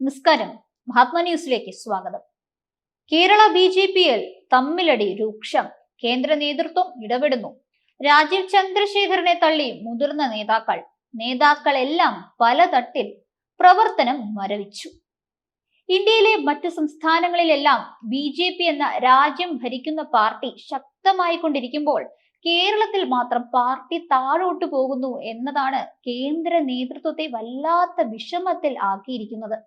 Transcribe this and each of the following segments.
നമസ്കാരം മഹാത്മാ ന്യൂസിലേക്ക് സ്വാഗതം. കേരള ബി ജെ പിയിൽ തമ്മിലടി രൂക്ഷം. കേന്ദ്ര നേതൃത്വം ഇടപെടുന്നു. രാജീവ് ചന്ദ്രശേഖരനെ തള്ളി മുതിർന്ന നേതാക്കൾ. നേതാക്കളെല്ലാം പല തട്ടിൽ പ്രവർത്തനം മരവിച്ചു. ഇന്ത്യയിലെ മറ്റ് സംസ്ഥാനങ്ങളിലെല്ലാം ബി ജെ പി എന്ന രാജ്യം ഭരിക്കുന്ന പാർട്ടി ശക്തമായി കൊണ്ടിരിക്കുമ്പോൾ കേരളത്തിൽ മാത്രം പാർട്ടി താഴോട്ട് പോകുന്നു എന്നതാണ് കേന്ദ്ര നേതൃത്വത്തെ വല്ലാത്ത വിഷമത്തിൽ ആക്കിയിരിക്കുന്നത്.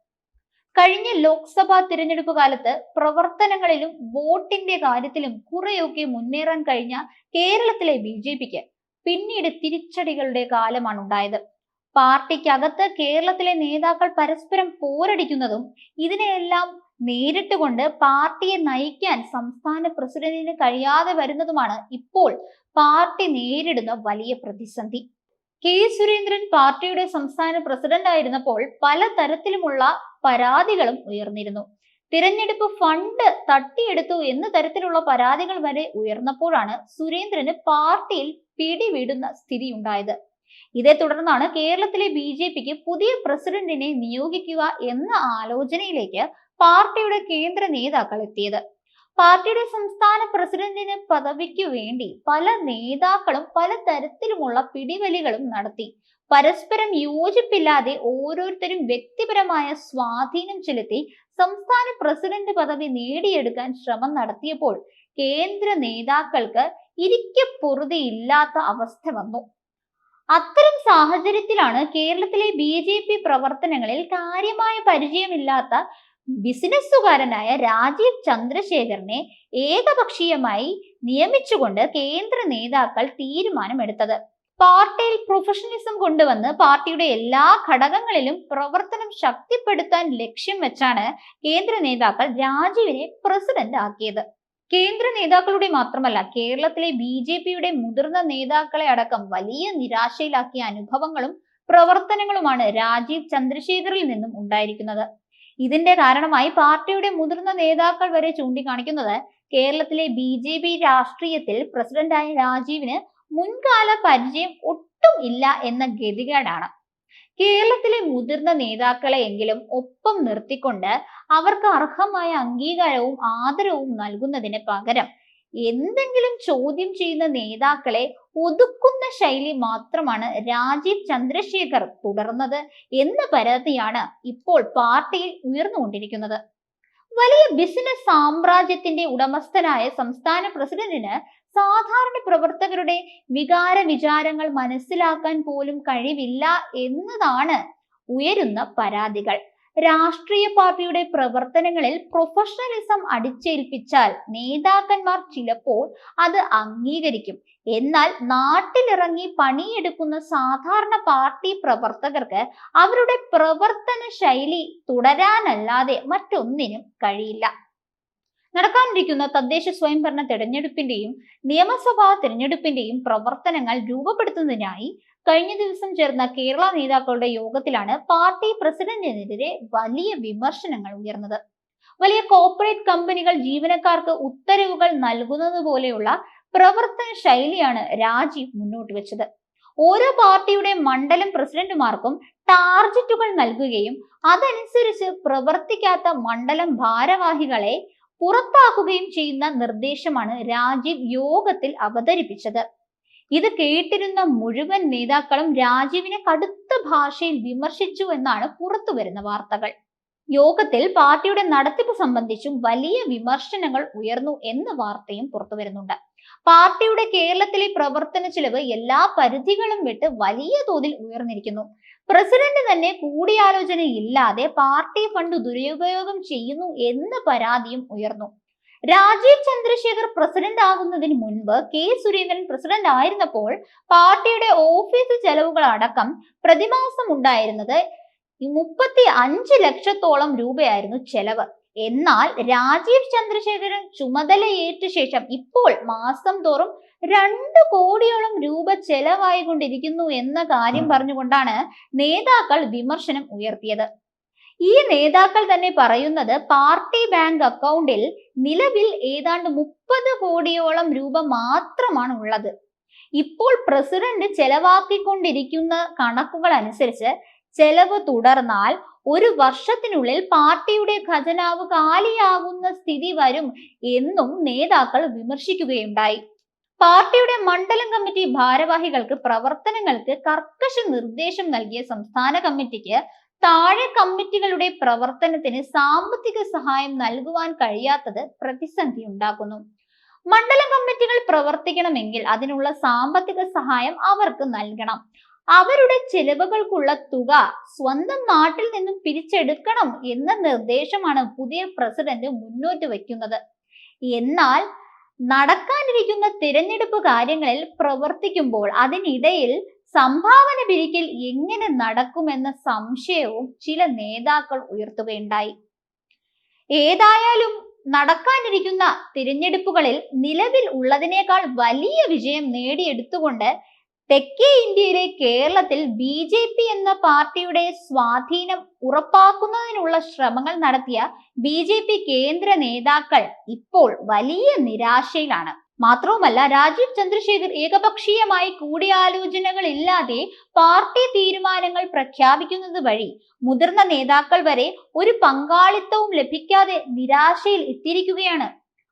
കഴിഞ്ഞ ലോക്സഭാ തിരഞ്ഞെടുപ്പ് കാലത്ത് പ്രവർത്തനങ്ങളിലും വോട്ടിന്റെ കാര്യത്തിലും കുറെയൊക്കെ മുന്നേറാൻ കഴിഞ്ഞ കേരളത്തിലെ ബി ജെ പിക്ക് പിന്നീട് തിരിച്ചടികളുടെ കാലമാണ് ഉണ്ടായത്. പാർട്ടിക്കകത്ത് കേരളത്തിലെ നേതാക്കൾ പരസ്പരം പോരടിക്കുന്നതും ഇതിനെയെല്ലാം നേരിട്ടുകൊണ്ട് പാർട്ടിയെ നയിക്കാൻ സംസ്ഥാന പ്രസിഡന്റിന് കഴിയാതെ വരുന്നതുമാണ് ഇപ്പോൾ പാർട്ടി നേരിടുന്ന വലിയ പ്രതിസന്ധി. കെ സുരേന്ദ്രൻ പാർട്ടിയുടെ സംസ്ഥാന പ്രസിഡന്റ് ആയിരുന്നപ്പോൾ പല തരത്തിലുമുള്ള പരാതികളും ഉയർന്നിരുന്നു. തിരഞ്ഞെടുപ്പ് ഫണ്ട് തട്ടിയെടുത്തു എന്ന തരത്തിലുള്ള പരാതികൾ വരെ ഉയർന്നപ്പോഴാണ് സുരേന്ദ്രന് പാർട്ടിയിൽ പിടിവിടുന്ന സ്ഥിതി ഉണ്ടായത് ഇതേ തുടർന്നാണ് കേരളത്തിലെ ബി ജെ പിക്ക് പുതിയ പ്രസിഡന്റിനെ നിയോഗിക്കുക എന്ന ആലോചനയിലേക്ക് പാർട്ടിയുടെ കേന്ദ്ര നേതാക്കൾ എത്തിയത്. പാർട്ടിയുടെ സംസ്ഥാന പ്രസിഡന്റിന് പദവിക്കു വേണ്ടി പല നേതാക്കളും പല തരത്തിലുമുള്ള പിടിവലികളും നടത്തി. പരസ്പരം യോജിപ്പില്ലാതെ ഓരോരുത്തരും വ്യക്തിപരമായ സ്വാധീനം ചെലുത്തി സംസ്ഥാന പ്രസിഡന്റ് പദവി നേടിയെടുക്കാൻ ശ്രമം നടത്തിയപ്പോൾ കേന്ദ്ര നേതാക്കൾക്ക് ഇരിക്കപ്പൊറുതിയില്ലാത്ത അവസ്ഥ വന്നു. അത്തരം സാഹചര്യത്തിലാണ് കേരളത്തിലെ ബി ജെ പി പ്രവർത്തനങ്ങളിൽ കാര്യമായ പരിചയമില്ലാത്ത ബിസിനസ്സുകാരനായ രാജീവ് ചന്ദ്രശേഖരനെ ഏകപക്ഷീയമായി നിയമിച്ചുകൊണ്ട് കേന്ദ്ര നേതാക്കൾ തീരുമാനമെടുത്തത്. പാർട്ടിയിൽ പ്രൊഫഷണലിസം കൊണ്ടുവന്ന് പാർട്ടിയുടെ എല്ലാ ഘടകങ്ങളിലും പ്രവർത്തനം ശക്തിപ്പെടുത്താൻ ലക്ഷ്യം വെച്ചാണ് കേന്ദ്ര നേതാക്കൾ രാജീവിനെ പ്രസിഡന്റ് ആക്കിയത്. കേന്ദ്ര നേതാക്കളുടെ മാത്രമല്ല കേരളത്തിലെ ബി ജെ പിയുടെ മുതിർന്ന നേതാക്കളെ അടക്കം വലിയ നിരാശയിലാക്കിയ അനുഭവങ്ങളും പ്രവർത്തനങ്ങളുമാണ് രാജീവ് ചന്ദ്രശേഖറിൽ നിന്നും ഉണ്ടായിരിക്കുന്നത്. ഇതിന്റെ കാരണമായി പാർട്ടിയുടെ മുതിർന്ന നേതാക്കൾ വരെ ചൂണ്ടിക്കാണിക്കുന്നത് കേരളത്തിലെ ബി ജെ പി രാഷ്ട്രീയത്തിൽ പ്രസിഡന്റായ രാജീവിന് മുൻകാല പരിചയം ഒട്ടും ഇല്ല എന്ന ഗതികേടാണ്. കേരളത്തിലെ മുതിർന്ന നേതാക്കളെ എങ്കിലും ഒപ്പം നിർത്തിക്കൊണ്ട് അവർക്ക് അർഹമായ അംഗീകാരവും ആദരവും നൽകുന്നതിന് പകരം എന്തെങ്കിലും ചോദ്യം ചെയ്യുന്ന നേതാക്കളെ ഒതുക്കുന്ന ശൈലി മാത്രമാണ് രാജീവ് ചന്ദ്രശേഖർ തുടർന്നത് എന്ന പരാതിയാണ് ഇപ്പോൾ പാർട്ടിയിൽ ഉയർന്നുകൊണ്ടിരിക്കുന്നത്. വലിയ ബിസിനസ് സാമ്രാജ്യത്തിന്റെ ഉടമസ്ഥനായ സംസ്ഥാന പ്രസിഡന്റിന് സാധാരണ പ്രവർത്തകരുടെ വികാര വിചാരങ്ങൾ മനസ്സിലാക്കാൻ പോലും കഴിവില്ല എന്നതാണ് ഉയരുന്ന പരാതികൾ. രാഷ്ട്രീയ പാർട്ടിയുടെ പ്രവർത്തനങ്ങളിൽ പ്രൊഫഷണലിസം അടിച്ചേൽപ്പിച്ചാൽ നേതാക്കന്മാർ ചിലപ്പോൾ അത് അംഗീകരിക്കും. എന്നാൽ നാട്ടിലിറങ്ങി പണിയെടുക്കുന്ന സാധാരണ പാർട്ടി പ്രവർത്തകർക്ക് അവരുടെ പ്രവർത്തന ശൈലി തുടരാനല്ലാതെ മറ്റൊന്നിനും കഴിയില്ല. നടക്കാനിരിക്കുന്ന തദ്ദേശ സ്വയംഭരണ തെരഞ്ഞെടുപ്പിന്റെയും നിയമസഭാ തെരഞ്ഞെടുപ്പിന്റെയും പ്രവർത്തനങ്ങൾ രൂപപ്പെടുത്തുന്നതിനായി കഴിഞ്ഞ ദിവസം ചേർന്ന കേരള നേതാക്കളുടെ യോഗത്തിലാണ് പാർട്ടി പ്രസിഡന്റിനെതിരെ വലിയ വിമർശനങ്ങൾ ഉയർന്നത്. വലിയ കോർപ്പറേറ്റ് കമ്പനികൾ ജീവനക്കാർക്ക് ഉത്തരവുകൾ നൽകുന്നത് പോലെയുള്ള പ്രവർത്തന ശൈലിയാണ് രാജീവ് മുന്നോട്ട് വെച്ചത്. ഓരോ പാർട്ടിയുടെ മണ്ഡലം പ്രസിഡന്റുമാർക്കും ടാർജറ്റുകൾ നൽകുകയും അതനുസരിച്ച് പ്രവർത്തിക്കാത്ത മണ്ഡലം ഭാരവാഹികളെ പുറത്താക്കുകയും ചെയ്യുന്ന നിർദ്ദേശമാണ് രാജീവ് യോഗത്തിൽ അവതരിപ്പിച്ചത്. ഇത് കേട്ടിരുന്ന മുഴുവൻ നേതാക്കളും രാജീവിനെ കടുത്ത ഭാഷയിൽ വിമർശിച്ചു എന്നാണ് പുറത്തു വരുന്ന വാർത്തകൾ. യോഗത്തിൽ പാർട്ടിയുടെ നടത്തിപ്പ് സംബന്ധിച്ചും വലിയ വിമർശനങ്ങൾ ഉയർന്നു എന്ന വാർത്തയും പുറത്തു വരുന്നുണ്ട്. പാർട്ടിയുടെ കേരളത്തിലെ പ്രവർത്തന ചിലവ് എല്ലാ പരിധികളും വിട്ട് വലിയ തോതിൽ ഉയർന്നിരിക്കുന്നു. പ്രസിഡന്റ് തന്നെ കൂടിയാലോചന ഇല്ലാതെ പാർട്ടി ഫണ്ട് ദുരുപയോഗം ചെയ്യുന്നു എന്ന പരാതിയും ഉയർന്നു. രാജീവ് ചന്ദ്രശേഖർ പ്രസിഡന്റ് ആകുന്നതിന് മുൻപ് കെ സുരേന്ദ്രൻ പ്രസിഡന്റ് ആയിരുന്നപ്പോൾ പാർട്ടിയുടെ ഓഫീസ് ചെലവുകൾ അടക്കം പ്രതിമാസം ഉണ്ടായിരുന്നത് മുപ്പത്തി അഞ്ച് ലക്ഷത്തോളം രൂപയായിരുന്നു ചെലവ്. എന്നാൽ രാജീവ് ചന്ദ്രശേഖരൻ ചുമതലയേറ്റ ശേഷം ഇപ്പോൾ മാസം തോറും രണ്ട് കോടിയോളം രൂപ ചെലവായിക്കൊണ്ടിരിക്കുന്നു എന്ന കാര്യം പറഞ്ഞുകൊണ്ടാണ് നേതാക്കൾ വിമർശനം ഉയർത്തിയത്. ഈ നേതാക്കൾ തന്നെ പറയുന്നത് പാർട്ടി ബാങ്ക് അക്കൗണ്ടിൽ നിലവിൽ ഏതാണ്ട് മുപ്പത് കോടിയോളം രൂപ മാത്രമാണ് ഉള്ളത്. ഇപ്പോൾ പ്രസിഡന്റ് ചെലവാക്കിക്കൊണ്ടിരിക്കുന്ന കണക്കുകൾ അനുസരിച്ച് ചെലവ് തുടർന്നാൽ ഒരു വർഷത്തിനുള്ളിൽ പാർട്ടിയുടെ ഖജനാവ് കാലിയാകുന്ന സ്ഥിതി വരും എന്നും നേതാക്കൾ വിമർശിക്കുകയുണ്ടായി. പാർട്ടിയുടെ മണ്ഡലം കമ്മിറ്റി ഭാരവാഹികൾക്ക് പ്രവർത്തനങ്ങൾക്ക് കർക്കശ നിർദ്ദേശം നൽകിയ സംസ്ഥാന കമ്മിറ്റിക്ക് താഴെ കമ്മിറ്റികളുടെ പ്രവർത്തനത്തിന് സാമ്പത്തിക സഹായം നൽകുവാൻ കഴിയാത്തത് പ്രതിസന്ധി ഉണ്ടാക്കുന്നു. മണ്ഡലം കമ്മിറ്റികൾ പ്രവർത്തിക്കണമെങ്കിൽ അതിനുള്ള സാമ്പത്തിക സഹായം അവർക്ക് നൽകണം. അവരുടെ ചെലവുകൾക്കുള്ള തുക സ്വന്തം നാട്ടിൽ നിന്നും പിരിച്ചെടുക്കണം എന്ന നിർദ്ദേശമാണ് പുതിയ പ്രസിഡന്റ് മുന്നോട്ട് വയ്ക്കുന്നത്. എന്നാൽ നടക്കാനിരിക്കുന്ന തിരഞ്ഞെടുപ്പ് കാര്യങ്ങളിൽ പ്രവർത്തിക്കുമ്പോൾ അതിനിടയിൽ സംഭാവന പിരിക്കൽ എങ്ങനെ നടക്കുമെന്ന സംശയവും ചില നേതാക്കൾ ഉയർത്തുകയുണ്ടായി. ഏതായാലും നടക്കാനിരിക്കുന്ന തിരഞ്ഞെടുപ്പുകളിൽ നിലവിൽ ഉള്ളതിനേക്കാൾ വലിയ വിജയം നേടിയെടുത്തുകൊണ്ട് തെക്കേ ഇന്ത്യയിലെ കേരളത്തിൽ ബി ജെ പി എന്ന പാർട്ടിയുടെ സ്വാധീനം ഉറപ്പാക്കുന്നതിനുള്ള ശ്രമങ്ങൾ നടത്തിയ ബി ജെ പി കേന്ദ്ര നേതാക്കൾ ഇപ്പോൾ വലിയ നിരാശയിലാണ്. മാത്രവുമല്ല രാജീവ് ചന്ദ്രശേഖർ ഏകപക്ഷീയമായി കൂടിയാലോചനകളില്ലാതെ പാർട്ടി തീരുമാനങ്ങൾ പ്രഖ്യാപിക്കുന്നത് വഴി മുതിർന്ന നേതാക്കൾ വരെ ഒരു പങ്കാളിത്തവും ലഭിക്കാതെ നിരാശയിൽ എത്തിയിരിക്കുകയാണ്.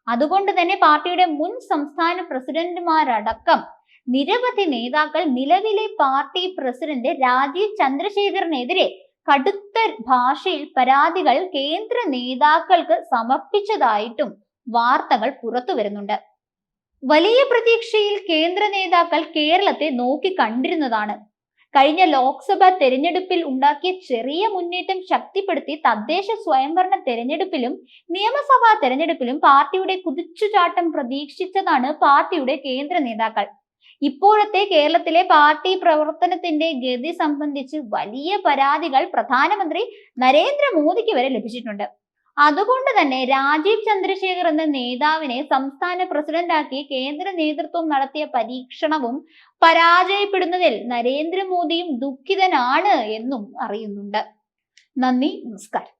അതുകൊണ്ട് തന്നെ പാർട്ടിയുടെ മുൻ സംസ്ഥാന പ്രസിഡന്റുമാരടക്കം നിരവധി നേതാക്കൾ നിലവിലെ പാർട്ടി പ്രസിഡന്റ് രാജീവ് ചന്ദ്രശേഖറിനെതിരെ കടുത്ത ഭാഷയിൽ പരാതികൾ കേന്ദ്ര നേതാക്കൾക്ക് സമർപ്പിച്ചതായിട്ടും വാർത്തകൾ പുറത്തു വരുന്നുണ്ട് വലിയ പ്രതീക്ഷയിൽ കേന്ദ്ര നേതാക്കൾ കേരളത്തെ നോക്കി കണ്ടിരുന്നതാണ്. കഴിഞ്ഞ ലോക്സഭാ തെരഞ്ഞെടുപ്പിൽ ഉണ്ടാക്കിയ ചെറിയ മുന്നേറ്റം ശക്തിപ്പെടുത്തി തദ്ദേശ സ്വയംഭരണ തെരഞ്ഞെടുപ്പിലും നിയമസഭാ തെരഞ്ഞെടുപ്പിലും പാർട്ടിയുടെ കുതിച്ചുചാട്ടം പ്രതീക്ഷിച്ചതാണ് പാർട്ടിയുടെ കേന്ദ്ര നേതാക്കൾ. ഇപ്പോഴത്തെ കേരളത്തിലെ പാർട്ടി പ്രവർത്തനത്തിന്റെ ഗതി സംബന്ധിച്ച് വലിയ പരാതികൾ പ്രധാനമന്ത്രി നരേന്ദ്രമോദിക്ക് വരെ ലഭിച്ചിട്ടുണ്ട്. അതുകൊണ്ട് തന്നെ രാജീവ് ചന്ദ്രശേഖർ എന്ന നേതാവിനെ സംസ്ഥാന പ്രസിഡന്റാക്കി കേന്ദ്ര നേതൃത്വം നടത്തിയ പരീക്ഷണവും പരാജയപ്പെടുന്നതിൽ നരേന്ദ്രമോദിയും ദുഃഖിതനാണ് എന്നും അറിയുന്നുണ്ട്. നന്ദി നമസ്കാരം.